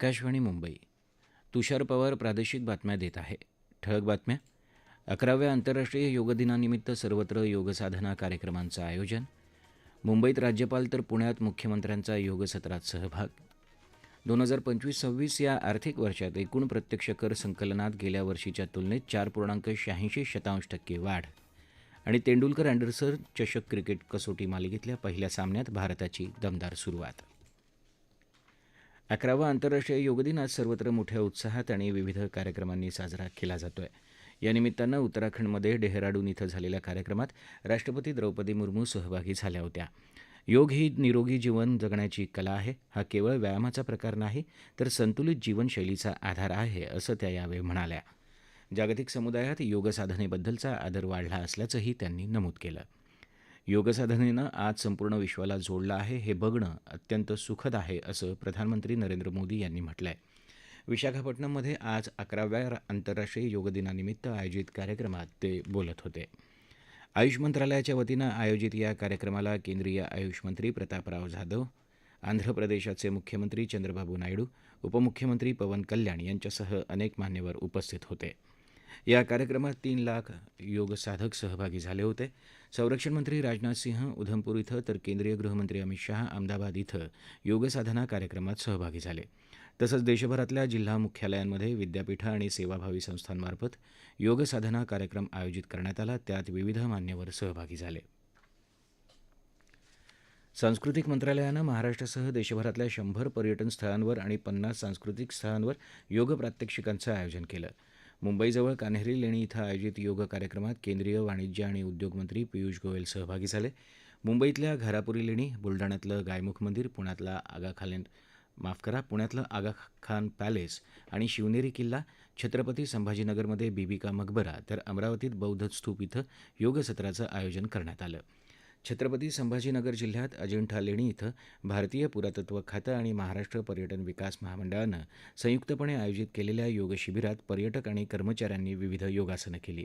आकाशवाणी मुंबई. तुषार पवार प्रादेशिक बातम्या देत आहे. ठळक बातम्या. अकराव्या आंतरराष्ट्रीय योग दिनानिमित्त सर्वत्र योगसाधना कार्यक्रमांचं आयोजन. मुंबईत राज्यपाल तर पुण्यात मुख्यमंत्र्यांचा योग सत्रात सहभाग. दोन हजार पंचवीस सव्वीस या आर्थिक वर्षात एकूण प्रत्यक्ष कर संकलनात गेल्या वर्षीच्या तुलनेत चार पूर्णांक शहाऐंशी शतांश टक्के वाढ. आणि तेंडुलकर अँडरसन चषक क्रिकेट कसोटी मालिकेतल्या पहिल्या सामन्यात भारताची दमदार सुरुवात. अकरावा आंतरराष्ट्रीय योग दिन आज सर्वत्र मोठ्या उत्साहात आणि विविध कार्यक्रमांनी साजरा केला जातोय. आहे यानिमित्तानं उत्तराखंडमध्ये डेहराडून इथं झालेल्या कार्यक्रमात राष्ट्रपती द्रौपदी मुर्मू सहभागी झाल्या होत्या. योग ही निरोगी जीवन जगण्याची कला आहे. हा केवळ व्यायामाचा प्रकार नाही तर संतुलित जीवनशैलीचा आधार आहे असं त्या यावेळी म्हणाल्या. जागतिक समुदायात योगसाधनेबद्दलचा आदर वाढला असल्याचंही त्यांनी नमूद केलं. योगसाधनेनं आज संपूर्ण विश्वाला जोडलं आहे हे बघणं अत्यंत सुखद आहे असं प्रधानमंत्री नरेंद्र मोदी यांनी म्हटलं आहे विशाखापट्टणममध्ये आज अकराव्या आंतरराष्ट्रीय योग दिनानिमित्त आयोजित कार्यक्रमात ते बोलत होते. आयुष मंत्रालयाच्या वतीनं आयोजित या कार्यक्रमाला केंद्रीय आयुष मंत्री प्रतापराव जाधव आंध्र प्रदेशाचे मुख्यमंत्री चंद्रबाबू नायडू उपमुख्यमंत्री पवन कल्याण यांच्यासह अनेक मान्यवर उपस्थित होते. या कार्यक्रमात तीन लाख योगसाधक सहभागी झाले होते. संरक्षण मंत्री राजनाथ सिंह उधमपूर इथं तर केंद्रीय गृहमंत्री अमित शहा अहमदाबाद इथं योगसाधना कार्यक्रमात सहभागी झाले. तसंच देशभरातल्या जिल्हा मुख्यालयांमध्ये विद्यापीठं आणि सेवाभावी संस्थांमार्फत योगसाधना कार्यक्रम आयोजित करण्यात आला. त्यात विविध मान्यवर सहभागी झाले. सांस्कृतिक मंत्रालयानं महाराष्ट्रासह देशभरातल्या शंभर पर्यटन स्थळांवर आणि पन्नास सांस्कृतिक स्थळांवर योग प्रात्यक्षिकांचं आयोजन केलं. मुंबईजवळ कान्हेरी लेणी इथं आयोजित योग कार्यक्रमात केंद्रीय वाणिज्य आणि उद्योग मंत्री पियुष गोयल सहभागी झाले. मुंबईतल्या घारापुरी लेणी बुलढाण्यातलं गायमुख मंदिर पुण्यातला आगाखान माफ करा पुण्यातलं आगाखान पॅलेस आणि शिवनेरी किल्ला छत्रपती संभाजीनगरमध्ये बीबी का मकबरा तर अमरावतीत बौद्ध स्तूप इथं योगसत्राचं आयोजन करण्यात आलं. छत्रपती संभाजीनगर जिल्ह्यात अजिंठा लेणी इथं भारतीय पुरातत्व खातं आणि महाराष्ट्र पर्यटन विकास महामंडळानं संयुक्तपणे आयोजित केलेल्या योग शिबिरात पर्यटक आणि कर्मचाऱ्यांनी विविध योगासनं केली.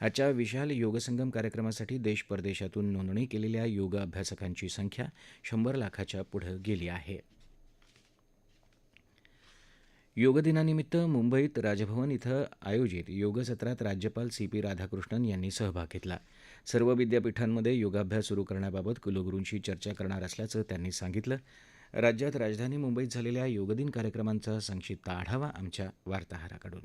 आजच्या विशाल योगसंगम कार्यक्रमासाठी देश परदेशातून नोंदणी केलेल्या योग अभ्यासकांची संख्या शंभर लाखाच्या पुढं गेली आहे. योग दिनानिमित्त मुंबईत राजभवन इथं आयोजित योग सत्रात राज्यपाल सी पी राधाकृष्णन यांनी सहभाग घेतला. सर्व विद्यापीठांमध्ये योगाभ्यास सुरू करण्याबाबत कुलगुरूंशी चर्चा करणार असल्याचं त्यांनी सांगितलं. राज्यात राजधानी मुंबईत झालेल्या योगदिन कार्यक्रमांचा संक्षिप्त आढावा आमच्या वार्ताहराकडून.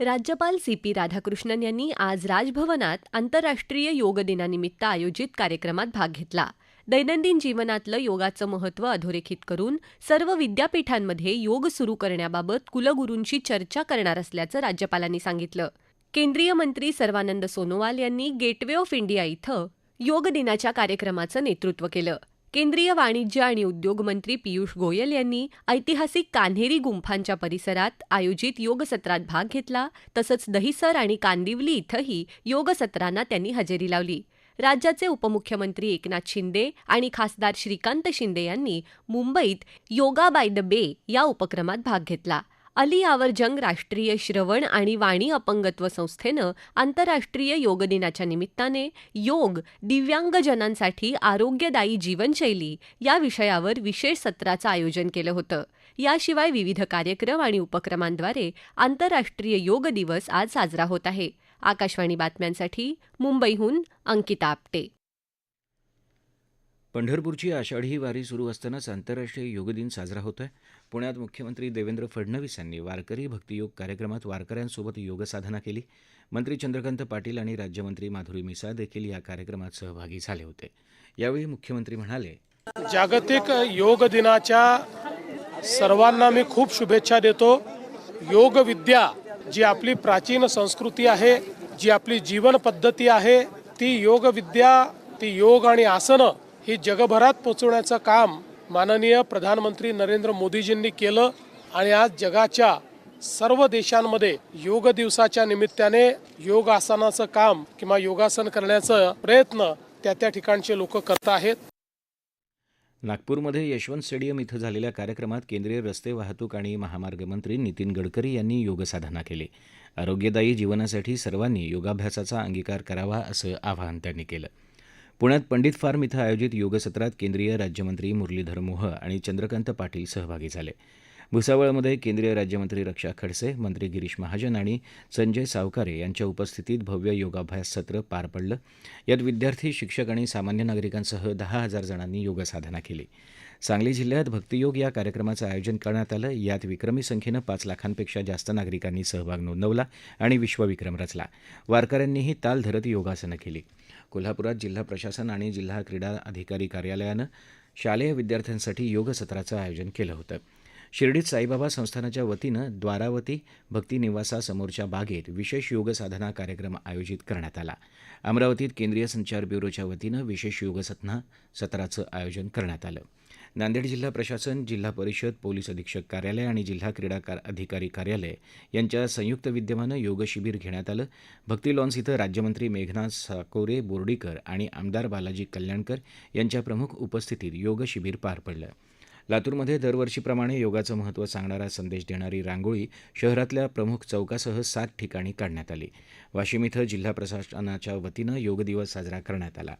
राज्यपाल सी पी राधाकृष्णन यांनी आज राजभवनात आंतरराष्ट्रीय योग दिनानिमित्त आयोजित कार्यक्रमात भाग घेतला. दैनंदिन जीवनातलं योगाचं महत्त्व अधोरेखित करून सर्व विद्यापीठांमध्ये योग सुरू करण्याबाबत कुलगुरूंशी चर्चा करणार असल्याचं राज्यपालांनी सांगितलं. केंद्रीय मंत्री सर्वानंद सोनोवाल यांनी गेटवे ऑफ इंडिया इथं योग दिनाच्या कार्यक्रमाचं नेतृत्व केलं. केंद्रीय वाणिज्य आणि उद्योग मंत्री पियुष गोयल यांनी ऐतिहासिक कान्हेरी गुंफांच्या परिसरात आयोजित योग सत्रात भाग घेतला तसंच दहिसर आणि कांदिवली इथंही योग सत्रांना त्यांनी हजेरी लावली. राज्याचे उपमुख्यमंत्री एकनाथ शिंदे आणि खासदार श्रीकांत शिंदे यांनी मुंबईत योगा बाय द बे या उपक्रमात भाग घेतला. अली यावर जंग राष्ट्रीय श्रवण आणि वाणी अपंगत्व संस्थेनं आंतरराष्ट्रीय योग दिनाच्या निमित्ताने योग दिव्यांगजनांसाठी आरोग्यदायी जीवनशैली या विषयावर विशेष सत्राचं आयोजन केलं होतं. याशिवाय विविध कार्यक्रम आणि उपक्रमांद्वारे आंतरराष्ट्रीय योग दिवस आज साजरा होत आहे. आकाशवाणी बातम्यांसाठी मुंबईहून अंकिता आपटे. पंढरपूरची आषाढी वारी सुरू असतानाच आंतरराष्ट्रीय योग दिन साजरा आहे पुण्यात मुख्यमंत्री देवेंद्र फडणवीस यांनी वारकरी भक्तियोग कार्यक्रमात वारकऱ्यांसोबत योगसाधना केली. मंत्री चंद्रकांत पाटील आणि राज्यमंत्री माधुरी मिसाळ देखील या कार्यक्रमात सहभागी झाले होते. यावेळी मुख्यमंत्री म्हणाले जागतिक योग दिनाच्या सर्वांना मी खूप शुभेच्छा देतो. योग विद्या जी आपली प्राचीन संस्कृती आहे जी आपली जीवन पद्धती आहे ती योग विद्या ती योग आणि आसनं ही जगभरात पोचवण्याचं काम माननीय प्रधानमंत्री नरेंद्र मोदीजींनी केलं आणि आज जगाच्या सर्व देशांमध्ये योग दिवसाच्या निमित्ताने योग आसनाचं काम किंवा योगासन करण्याचा प्रयत्न त्या त्या ठिकाणचे लोक करत आहेत. नागपूरमध्ये यशवंत स्टेडियम इथं झालेल्या कार्यक्रमात केंद्रीय रस्ते वाहतूक आणि महामार्ग मंत्री नितीन गडकरी यांनी योगसाधना केली. आरोग्यदायी जीवनासाठी सर्वांनी योगाभ्यासाचा अंगीकार करावा असं आवाहन त्यांनी केलं. पुण्यात पंडित फार्म इथं आयोजित योगसत्रात केंद्रीय राज्यमंत्री मुरलीधर मोह आणि चंद्रकांत पाटील सहभागी झाले. भुसावळमध्ये केंद्रीय राज्यमंत्री रक्षा खडसे मंत्री गिरीश महाजन आणि संजय सावकारे यांच्या उपस्थितीत भव्य योगाभ्यास सत्र पार पडलं. यात विद्यार्थी शिक्षक आणि सामान्य नागरिकांसह दहा हजार जणांनी योगसाधना केली. सांगली जिल्ह्यात भक्तियोग या कार्यक्रमाचं आयोजन करण्यात आलं. यात विक्रमी संख्येनं पाच लाखांपेक्षा जास्त नागरिकांनी सहभाग नोंदवला आणि विश्वविक्रम रचला. वारकऱ्यांनीही ताल धरत योगासनं केली. कोल्हापुरात जिल्हा प्रशासन आणि जिल्हा क्रीडा अधिकारी कार्यालयानं शालेय विद्यार्थ्यांसाठी योग सत्राचं आयोजन केलं होतं. शिर्डीत साईबाबा संस्थानाच्या वतीनं द्वारावती भक्ती निवासासमोरच्या बागेत विशेष योगसाधना कार्यक्रम आयोजित करण्यात आला. अमरावतीत केंद्रीय संचार ब्युरोच्या वतीनं विशेष योगसाधना सत्राचं आयोजन करण्यात आलं. नांदेड जिल्हा प्रशासन जिल्हा परिषद पोलीस अधीक्षक कार्यालय आणि जिल्हा क्रीडा कार अधिकारी कार्यालय यांच्या संयुक्त विद्यमानं योग शिबिर घेण्यात आलं. भक्ती लॉन्स इथं राज्यमंत्री मेघनाथ साकोरे बोर्डीकर आणि आमदार बालाजी कल्याणकर यांच्या प्रमुख उपस्थितीत योग शिबिर पार पडलं. लातूरमध्ये दरवर्षीप्रमाणे योगाचं महत्त्व सांगणारा संदेश देणारी रांगोळी शहरातल्या प्रमुख चौकासह सात ठिकाणी काढण्यात आली. वाशिम इथं जिल्हा प्रशासनाच्या वतीनं योग दिवस साजरा करण्यात आला.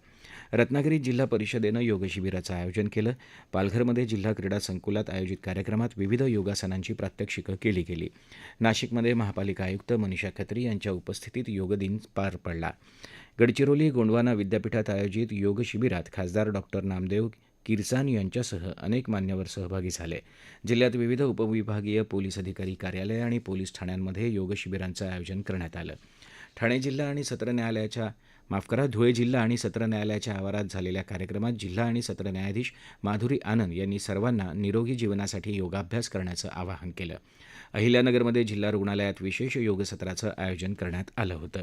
रत्नागिरीत जिल्हा परिषदेनं योग शिबिराचं आयोजन केलं. पालघरमध्ये जिल्हा क्रीडा संकुलात आयोजित कार्यक्रमात विविध योगासनांची प्रात्यक्षिकं केली गेली. नाशिकमध्ये महापालिका आयुक्त मनीषा खत्री यांच्या उपस्थितीत योग दिन पार पडला. गडचिरोली गोंडवाना विद्यापीठात आयोजित योग शिबिरात खासदार डॉक्टर नामदेव किरसान यांच्यासह अनेक मान्यवर सहभागी झाले. जिल्ह्यात विविध उपविभागीय पोलीस अधिकारी कार्यालय आणि पोलीस ठाण्यांमध्ये योग शिबिरांचं आयोजन करण्यात आलं. ठाणे जिल्हा आणि सत्र न्यायालयाच्या माफ करा धुळे जिल्हा आणि सत्र न्यायालयाच्या आवारात झालेल्या कार्यक्रमात जिल्हा आणि सत्र न्यायाधीश माधुरी आनंद यांनी सर्वांना निरोगी जीवनासाठी योगाभ्यास करण्याचं आवाहन केलं. अहिल्यानगरमध्ये जिल्हा रुग्णालयात विशेष योगसत्राचं आयोजन करण्यात आलं होतं.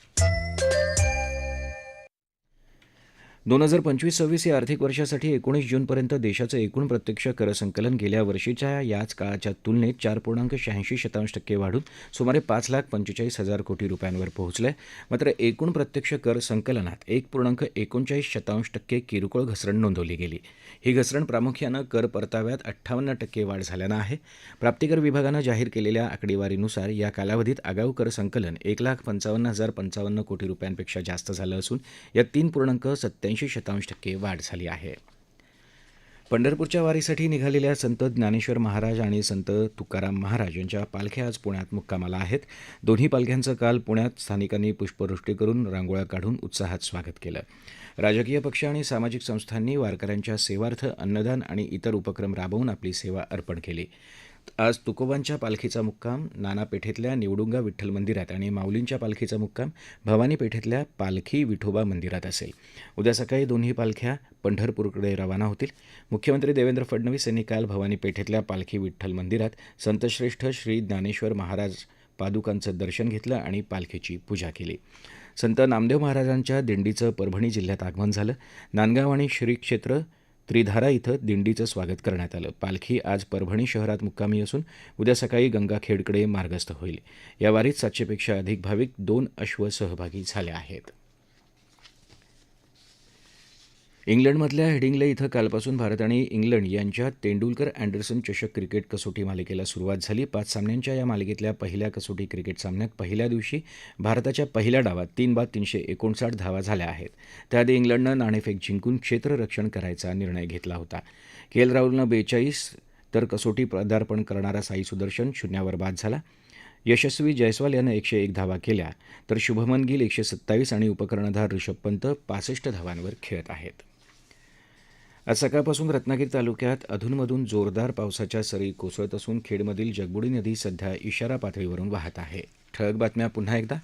दोन हजार पंचवीस सव्वीस या आर्थिक वर्षासाठी एकोणीस जूनपर्यंत देशाचं एकूण प्रत्यक्ष करसंकलन गेल्या वर्षीच्या याच काळाच्या तुलनेत चार पूर्णांक शहाऐंशी शतांश टक्के वाढून सुमारे पाच लाख पंचेचाळीस हजार कोटी रुपयांवर पोहोचलं आहे मात्र एकूण प्रत्यक्ष कर संकलनात एक पूर्णांक एकोणचाळीस शतांश टक्के किरकोळ घसरण नोंदवली गेली. ही घसरण प्रामुख्यानं कर परताव्यात अठ्ठावन्न टक्के वाढ झाल्यानं आहे. प्राप्तिकर विभागानं जाहीर केलेल्या आकडेवारीनुसार या कालावधीत आगाऊ कर संकलन एक लाख पंचावन्न हजार पंचावन्न कोटी रुपयांपेक्षा जास्त झालं असून यात तीन पूर्णांक सत्त्याऐंशी शतांश टक्के वाढ झाली आहे. पंढरपूरच्या वारीसाठी निघालेल्या संत ज्ञानेश्वर महाराज आणि संत तुकाराम महाराज यांच्या पालख्या आज पुण्यात मुक्कामाला आहेत. दोन्ही पालख्यांचं काल पुण्यात स्थानिकांनी पुष्पवृष्टी करून रांगोळ्या काढून उत्साहात स्वागत केलं. राजकीय पक्ष आणि सामाजिक संस्थांनी वारकऱ्यांच्या सेवार्थ अन्नदान आणि इतर उपक्रम राबवून आपली सेवा अर्पण केली. आज तुकोबांच्या पालखीचा मुक्काम नाना पेठेतल्या निवडुंगा विठ्ठल मंदिरात आणि माऊलींच्या पालखीचा मुक्काम भवानी पेठेतल्या पालखी विठोबा मंदिरात असेल. उद्या सकाळी दोन्ही पालख्या पंढरपूरकडे रवाना होतील. मुख्यमंत्री देवेंद्र फडणवीस यांनी काल भवानी पेठेतल्या पालखी विठ्ठल मंदिरात संतश्रेष्ठ श्री ज्ञानेश्वर महाराज पादुकांचं दर्शन घेतलं आणि पालखीची पूजा केली. संत नामदेव महाराजांच्या दिंडीचं परभणी जिल्ह्यात आगमन झालं. नांदगाव आणि श्री क्षेत्र त्रिधारा इथं दिंडीचं स्वागत करण्यात आलं. पालखी आज परभणी शहरात मुक्कामी असून उद्या सकाळी गंगाखेडकडे मार्गस्थ होईल. या वारीत सातशेपेक्षा अधिक भाविक दोन अश्व सहभागी झाले आहेत. इंग्लंडमधल्या हेडिंग्ले इथं कालपासून भारत आणि इंग्लंड यांच्यात तेंडुलकर अँडरसन चषक क्रिकेट कसोटी मालिकेला सुरुवात झाली. पाच सामन्यांच्या या मालिकेतल्या पहिल्या कसोटी क्रिकेट सामन्यात पहिल्या दिवशी भारताच्या पहिल्या डावात तीन बाद तीनशे एकोणसाठ धावा झाल्या आहेत. त्याआधी इंग्लंडनं नाणेफेक जिंकून क्षेत्ररक्षण करायचा निर्णय घेतला होता. के एल राहुलनं बेचाळीस तर कसोटी पदार्पण करणारा साई सुदर्शन शून्यावर बाद झाला. यशस्वी जयस्वाल यानं एकशे एक धावा केल्या. तर शुभमन गिल एकशे सत्तावीस आणि उपकर्णधार ऋषभ पंत पासष्ट धावांवर खेळत आहेत. आज सकाळपासून रत्नागिरी तालुक्यात अधूनमधून जोरदार पावसाच्या सरी कोसळत असून खेडमधील जगबुडी नदी सध्या इशारा पातळीवरून वाहत आहे. ठळक बातम्या पुन्हा एकदा.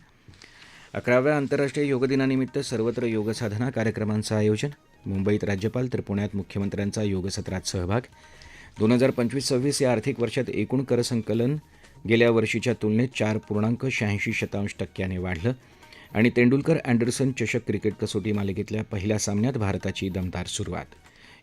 अकराव्या आंतरराष्ट्रीय योग दिनानिमित्त सर्वत्र योगसाधना कार्यक्रमांचं आयोजन. मुंबईत राज्यपाल तर पुण्यात मुख्यमंत्र्यांचा योगसत्रात सहभाग. दोन हजार पंचवीस सव्वीस या आर्थिक वर्षात एकूण करसंकलन गेल्या वर्षीच्या तुलनेत चार पूर्णांक शहाऐंशी शतांश टक्क्याने वाढलं. आणि तेंडुलकर अँडरसन चषक क्रिकेट कसोटी मालिकेतल्या पहिल्या सामन्यात भारताची दमदार सुरुवात.